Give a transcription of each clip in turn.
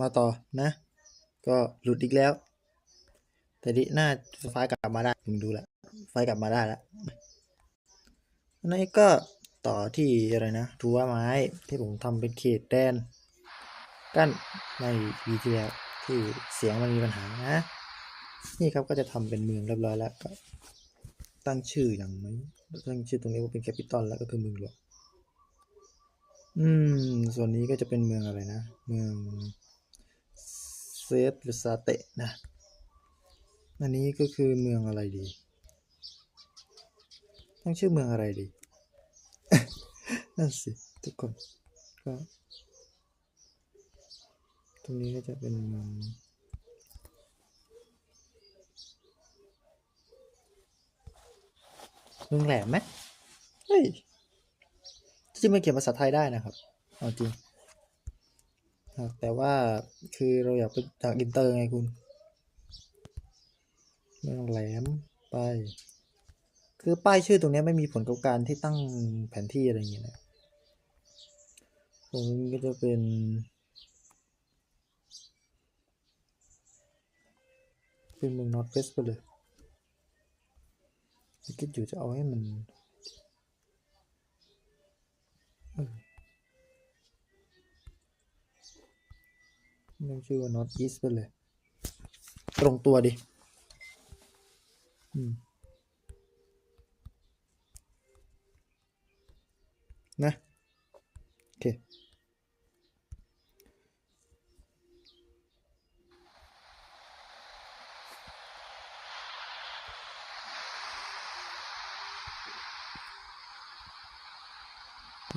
มาต่อนะ ก็หลุดอีกแล้ว แต่ดิหน้าไฟกลับมาได้ผมดูแล้วไฟกลับมาได้แล้วอันนี้ก็ต่อที่อะไรนะรั้วไม้ที่ผมทำเป็นเขตแดนกั้นในวีที่แล้วที่เสียงมันมีปัญหานะ นี่ครับก็จะทำเป็นเมืองเรียบร้อยแล้วก็ตั้งชื่ออย่างไหมตั้งชื่อตรงนี้ว่าเป็นแคปิตอลแล้วก็คือเมืองหลวงอืม ส่วนนี้ก็จะเป็นเมืองอะไรนะ เมือง เซตหรือซาเตะนะ อันนี้ก็คือเมืองอะไรดีตั้งชื่อเมืองอะไรดี นั่นสิ ทุกคน ก็ ตรงนี้ก็จะเป็นเมืองเมืองแหลมไหมเฮ้ยจริงมันเขียนภาษาไทยได้นะครับ เอาจริง แต่ว่าคือเราอยากไปจากอินเตอร์ไงคุณเมืองแหลมไป คือป้ายชื่อตรงนี้ไม่มีผลกับการที่ตั้งแผนที่อะไรอย่างเงี้ยนะตรงนี้ก็จะเป็นเป็นเมืองนอร์ทเวสไปเลยคิดอยู่จะเอาให้มัน มันชื่อว่า North East ไปเลย ตรงตัวดิอนะ โอเค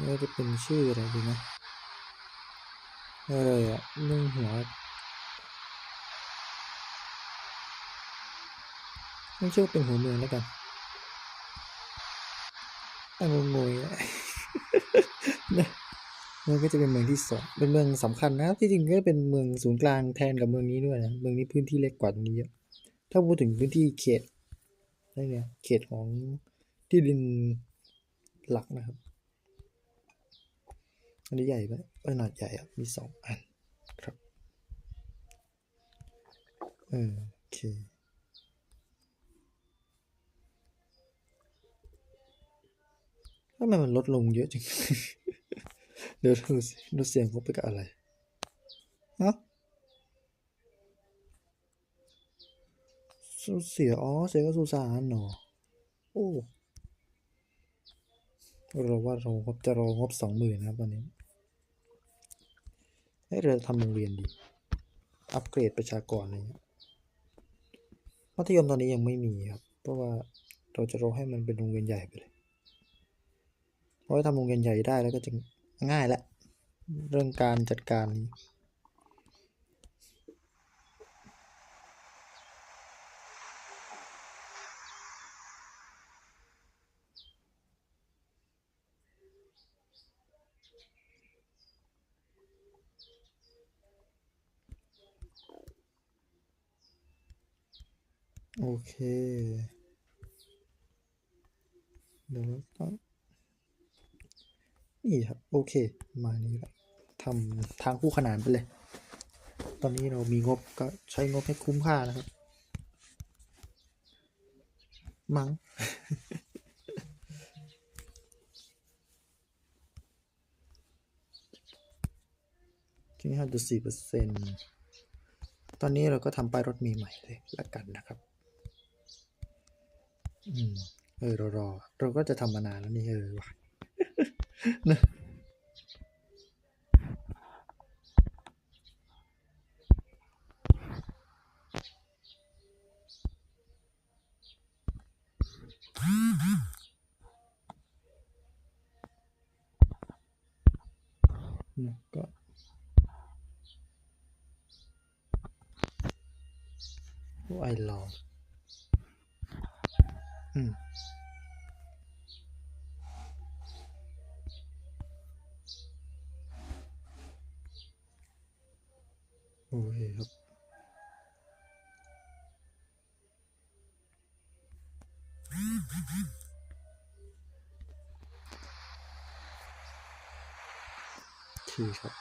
นี่จะเป็นชื่ออะไรดีนะ อะไรอะเรื่องหัวไม่เชื่อเป็นหัวเมืองแล้วกันตั้งงงๆนะมันก็จะเป็นเมืองที่สองเป็นเมืองสำคัญนะที่จริงก็เป็นเมืองศูนย์กลางแทนกับเมืองนี้ด้วยนะ เมืองนี้พื้นที่เล็กกว่าตรงนี้เยอะ ถ้าพูดถึงพื้นที่เขตอะไรเนี่ยเขตของที่ดินหลักนะครับ อันนี้ใหญ่ไหมเออหนาดใหญ่อะมีสองอันครับเออโอเคทำไมมันลดลงเยอะจัง เดี๋ยวดูสิดูเสียงเขาไปกับอะไรเอ้าสูเสียอ๋อ เสียก็สุสานเนาะโอ้เราว่าเรางบจะรองบสองหมื่นนะครับตอนนี้ เฮ้ยเราทำโรงเรียนดี อัปเกรดประชากรอะไรเงี้ยมัธยมตอนนี้ยังไม่มีครับ เพราะว่าเราจะรอให้มันเป็นโรงเรียนใหญ่ไปเลยเพราะว่าทำโรงเรียนใหญ่ได้แล้วก็จะง่ายละเรื่องการจัดการนี้ โอเค เดี๋ยวเราต้องนี่ครับ โอเค มานี้ละทำทางคู่ขนานไปเลย ตอนนี้เรามีงบก็ใช้งบให้คุ้มค่านะครับ มัง้งที่ห้าจุดสี่เปอร์เซ็นต์ตอนนี้เราก็ทำป้ายรถเมล์ใหม่เลยละกันนะครับ เออเรารอเราก็จะทำมานานแล้วนี่เออว่ะนะนะก็โอ้ไอรออืม โอเคครับโอเคครับ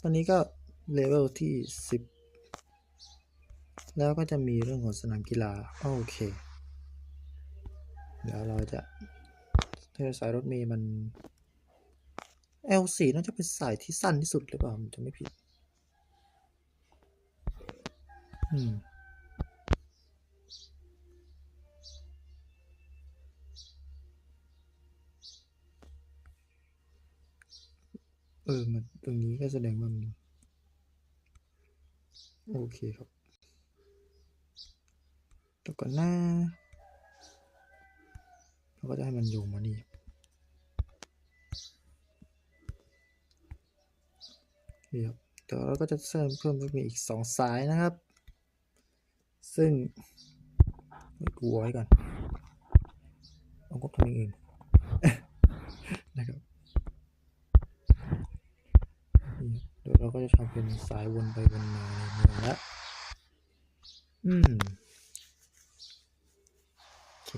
ตอนนี้ก็เลเวลที่สิบ แล้วก็จะมีเรื่องของสนามกีฬา โอเค เดี๋ยวเราจะถ้าสายรถเมย์มัน L4 น่าจะเป็นสายที่สั้นที่สุดหรือเปล่าผมจะไม่ผิด อืมเออ มันตรงนี้ก็แสดงว่ามัน โอเคครับ แล้วก็หน้าเราก็จะให้มันโยงมานี่นี่ครับเดี๋ยวเราก็จะเพิ่มเพิ่มไปอีกสองสายนะครับ ซึ่งไม่กลัวไว้ก่อนเอางบทำอย่างอื่นะครับเดี๋ยวเราก็จะทำเป็นสายวนไปวนมาในเมืองละอืม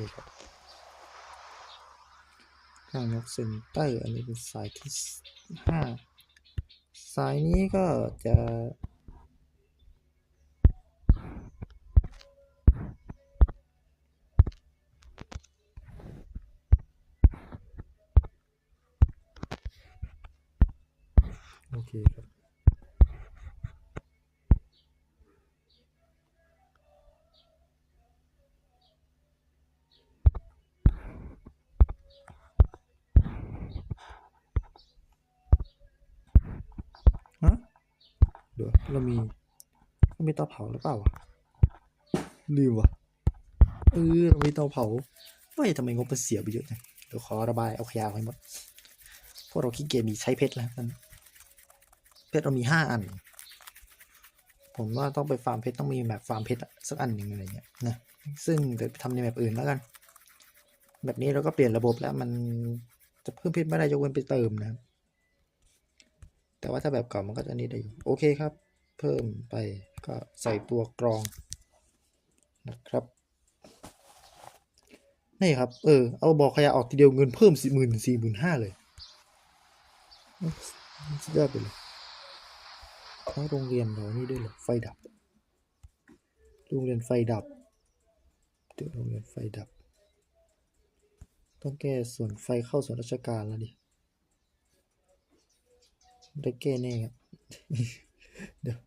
โอเคครับข้างนกเซนเตอร์อันนี้เป็นสายที่ห้าสายนี้ก็จะโอเคครับ เดี๋ยวเรามีเรามีเตาเผาหรือเปล่าวะลืมวะเออเรามีเตาเผาเฮ้ยทำไมงบมันเสียไปเยอะจังเดี๋ยวขอระบายเอาขยะออกให้หมดเพราะเราขี้เกียจมีใช้เพชรแล้วนั่นเพชรเรามีห้าอัน ผมว่าต้องไปฟาร์มเพชรต้องมีแบบฟาร์มเพชรอะสักอันหนึ่งอะไรเงี้ยนะซึ่งเดี๋ยวไปทำในแบบอื่นแล้วกัน แบบนี้เราก็เปลี่ยนระบบแล้วมันจะเพิ่มเพชรไม่ได้ยกเว้นไปเติมนะครับแต่ว่าถ้าแบบเก่ามันก็จะนี่ได้อยู่โอเคครับ เพิ่มไปก็ใส่ตัวกรองนะครับ นี่ครับ เออ เอาบอกขยะออกทีเดียวเงินเพิ่มสี่หมื่นสี่หมื่นห้าเลยสุดยอดไปเลยทั้งโรงเรียนเรานี่ด้วยเหรอไฟดับ โรงเรียนไฟดับ เดี๋ยวโรงเรียนไฟดับ ต้องแก้ส่วนไฟเข้าส่วนราชการแล้วดิได้แก้แน่ครับเดี๋ยว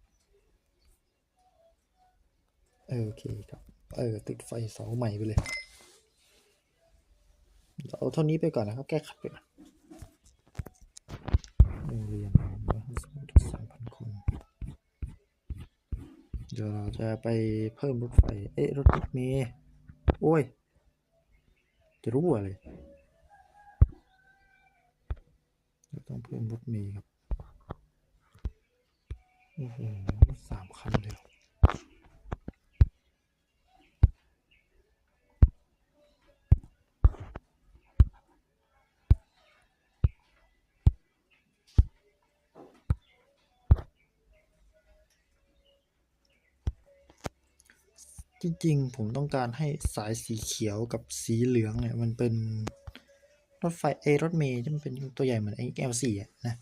โอเคครับ เออ ติดไฟเสาใหม่ไปเลย เอาเท่านี้ไปก่อนนะครับ แก้ขัดไปก่อนโรงเรียนสามพันคน เดี๋ยวเราจะไปเพิ่มรถไฟ เอ๊ะ รถเมล์โอ้ย จะรู้อะไรเราต้องเพิ่มรถเมล์ครับ โอ้โหสามคันเลย จริงๆผมต้องการให้สายสีเขียวกับสีเหลืองเนี่ย มันเป็นรถไฟเอรถเมล์ที่มันเป็นตัวใหญ่เหมือนไอ้ L4 อะนะ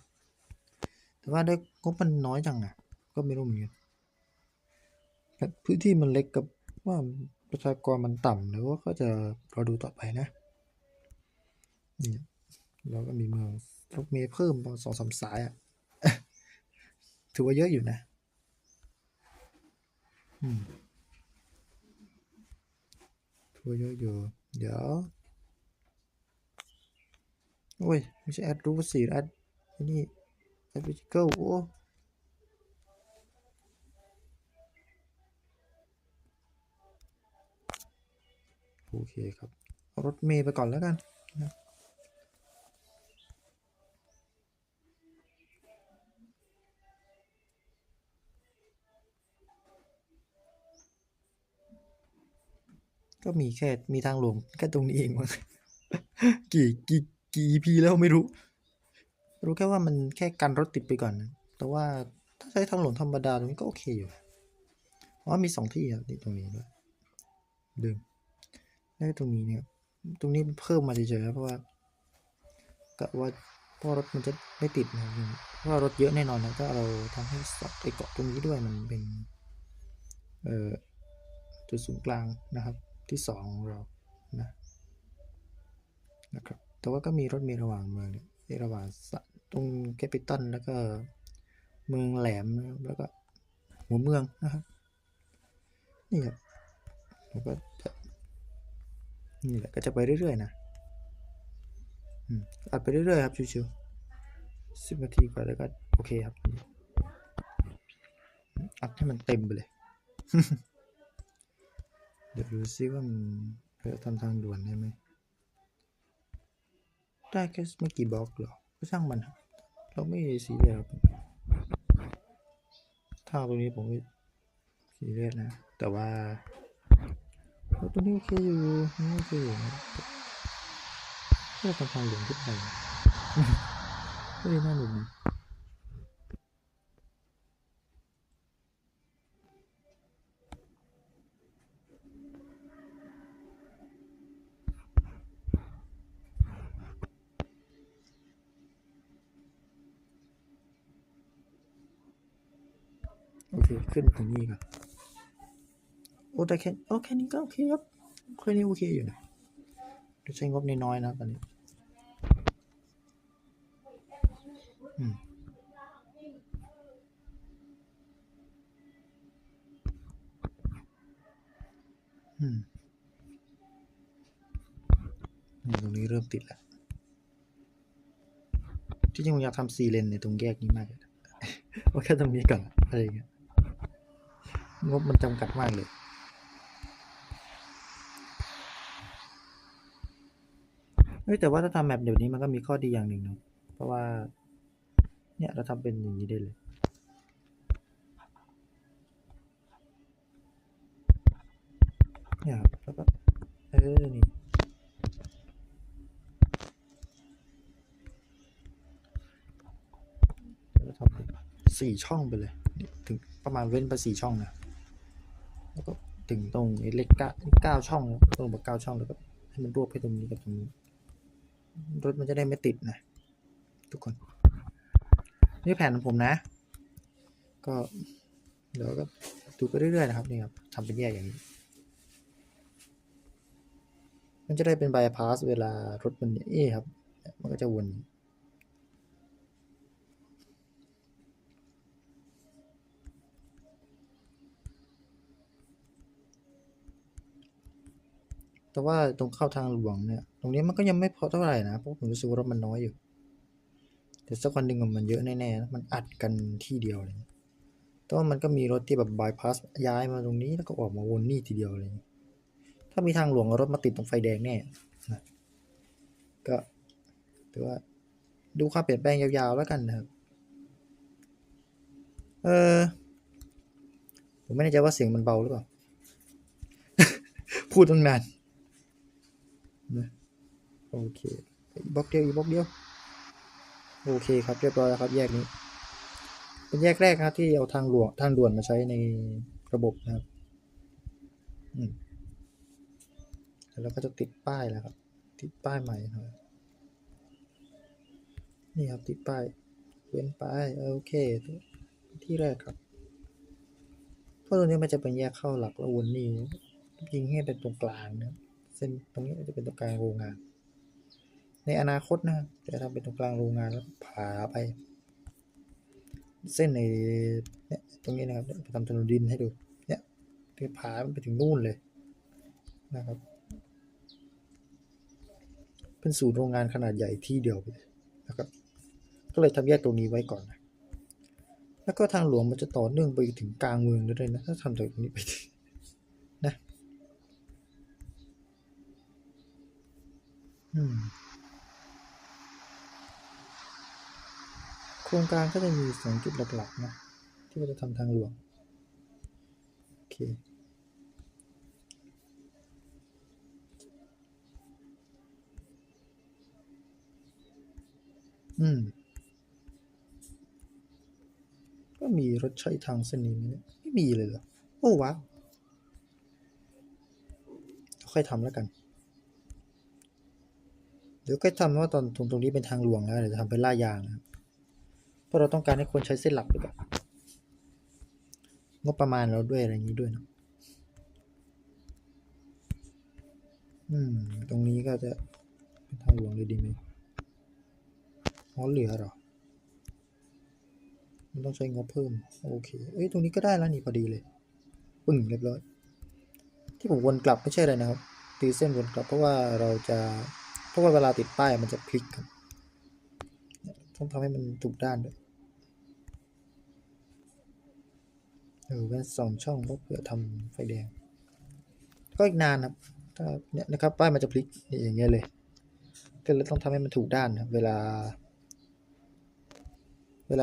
แต่ว่าด้วยงบมันน้อยจังอะ ก็ไม่รู้เหมือนกันแบบพื้นที่มันเล็กกับว่าประชากรมันต่ำหรือว่าก็จะรอดูต่อไปนะนี่เราก็มีเมืองรถเมล์เพิ่มประมาณสองสามสายอะถือว่าเยอะอยู่นะ อืม ถือว่าเยอะอยู่เดี๋ยวโอ้ยไม่ใช่แอดรูปสีแอดนี่แอดวิจิเกิลโอ้โอเคครับรถเมย์ไปก่อนแล้วกันนะ ก็มีแค่มีทางหลวงแค่ตรงนี้เองมั้งกี่กี่กี่ EP แล้วไม่รู้ รู้แค่ว่ามันแค่กันรถติดไปก่อนนะแต่ว่าถ้าใช้ทางหลวงธรรมดาตรงนี้ก็โอเคอยู่เพราะว่ามีสองที่ครับที่ตรงนี้ด้วยลืมแล้วตรงนี้เนี่ย ตรงนี้เพิ่มมาเฉยๆเพราะว่ากะว่าเพราะรถมันจะไม่ติดนะเพราะว่ารถเยอะแน่นอนนะถ้าเราทำให้สอดไปเกาะตรงนี้ด้วยมันเป็น เอ่อจุดศูนย์กลางนะครับ ที่สองของเรานะนะครับแต่ว่าก็มีรถเมล์ระหว่างเมืองเนี่ยที่ระหว่างตรงแคปิตอลแล้วก็เมืองแหลมแล้วก็หัวเมืองนะครับนี่ครับแล้วก็นี่แหละก็จะไปเรื่อยๆนะอืมอัดไปเรื่อยๆครับชิวๆสิบนาทีกว่าแล้วก็โอเคครับอัดให้มันเต็มไปเลย เดี๋ยวดูซิว่ามันเราทำทางด่วนได้ไหม ได้แค่ไม่กี่บล็อกหรอ ก็ช่างมัน เราไม่ซีเรียสครับถ้าตรงนี้ผมไม่ซีเรียสนะ แต่ว่าเอาตัวนี้โอเคอยู่นี่โอเคอยู่นะเพื่ทำทางหลวงขึ้นไปเฮ้น่าหนุกนะ ขึ้นตรงนี้ก่อนโอ้แต่แค่โอแค่นี้ก็โอเคครับแค่นี้โอเคอยู่นะใช้งบน้อยๆนะตอนนี้อืมอืมตรงนี้เริ่มติดแล้ว ที่จริงผมอยากทำสี่เลนในตรงแยกนี้มากเลยนะว่าแค่ตรงนี้ก่อนอะไรอย่างเงี้ย งบมันจำกัดมากเลยเฮ้แต่ว่าถ้าทำแบบเดี๋ยวนี้มันก็มีข้อดีอย่างหนึ่งเนาะ เพราะว่า เนี่ยเราทำเป็นอย่างนี้ได้เลยเนี่ยครับแล้วก็เออ นี่ แล้วทำเป็นสี่ช่องไปเลย ถึงประมาณเว้นไปสี่ช่องนะ แล้วก็ถึงตรงเลขเก้าเก้าช่องตรงแบบเก้าช่องแล้วก็ให้มันรวบให้ตรงนี้กับตรงนี้ รถมันจะได้ไม่ติดนะ ทุกคน นี่แผนของผมนะ ก็เดี๋ยวก็ดูไปเรื่อยๆนะครับนี่ครับทำเป็นแยกอย่างนี้ มันจะได้เป็นบายพาสเวลารถมันนี่ครับ มันก็จะวน แต่ว่าตรงเข้าทางหลวงเนี่ย ตรงนี้มันก็ยังไม่พอเท่าไหร่นะ เพราะผมรู้สึกว่ารถมันน้อยอยู่ แต่สักวันหนึ่งมันเยอะแน่ๆนะมันอัดกันที่เดียวเลย แต่ว่ามันก็มีรถที่แบบบายพาสย้ายมาตรงนี้แล้วก็ออกมาวนนี่ทีเดียวเลย ถ้ามีทางหลวงรถมาติดตรงไฟแดงแน่นะก็ถือว่าดูความเปลี่ยนแปลงยาวๆแล้วกันนะครับ เออ ผมไม่แน่ใจว่าเสียงมันเบาหรือเปล่า พูดตั้งนาน นะโอเคอีบล็อกเดียวอีกบล็อกเดียว โอเคครับเรียบร้อยแล้วครับ แยกนี้ เป็นแยกแรกครับที่เอาทางหลวงทางด่วนมาใช้ในระบบนะครับอืมแล้วก็จะติดป้ายแล้วครับ ติดป้ายใหม่หน่อยนี่ครับติดป้ายเว้นป้ายโอเค ที่แรกครับเพราะตรงนี้มันจะเป็นแยกเข้าหลักแล้ววนนี่ยิงให้เป็นตรงกลางนะครับ ส้นตรงนี้จะเป็นตรงกลางโรงงาน ในอนาคตนะครับจะทำเป็นตรงกลางโรงงานแล้วผ่าไป เส้นในเนี่ยตรงนี้นะครับไปทำถนนดินให้ดูเนี่ยที่ผ่ามันไปถึงนู่นเลยนะครับ เป็นศูนย์โรงงานขนาดใหญ่ที่เดียวไปนะครับ ก็เลยทำแยกตรงนี้ไว้ก่อนนะแล้วก็ทางหลวงมันจะต่อเนื่องไปถึงกลางเมืองด้วยนะถ้าทำจากตรงนี้ไป โครงการก็จะมีสองจุดหลักๆนะที่เราจะทำทางหลวง โอเคอืมก็มีรถใช้ทางเส้นนี้ไหมเนี่ยไม่มีเลยเหรอ โอ้ว้าวค่อยทำแล้วกัน เดี๋ยวก็ทำว่าตอนตรงตรงนี้เป็นทางหลวงแล้วเดี๋ยวจะทำเป็นล่ายางนะครับเพราะเราต้องการให้คนใช้เส้นหลักดีกว่างบประมาณเราด้วยอะไรอย่างนี้ด้วยเนอะอืม ตรงนี้ก็จะเป็นทางหลวงเลยดีไหมอ๋อเหลือเหรอ มันต้องใช้งบเพิ่ม โอเค เอ้ย ตรงนี้ก็ได้แล้วนี่พอดีเลย ปึ้งเรียบร้อย ที่ผมวนกลับไม่ใช่อะไรนะครับ ตีเส้นวนกลับเพราะว่าเราจะ เพราะว่าเวลาติดป้ายมันจะพลิกครับต้องทำให้มันถูกด้านด้วยเออเป็นสองช่องก็เพื่อทำไฟแดง ก็อีกนานครับถ้าเนี่ยนะครับป้ายมันจะพลิกอย่างเงี้ยเลย ก็เลยต้องทำให้มันถูกด้านนะครับเวลา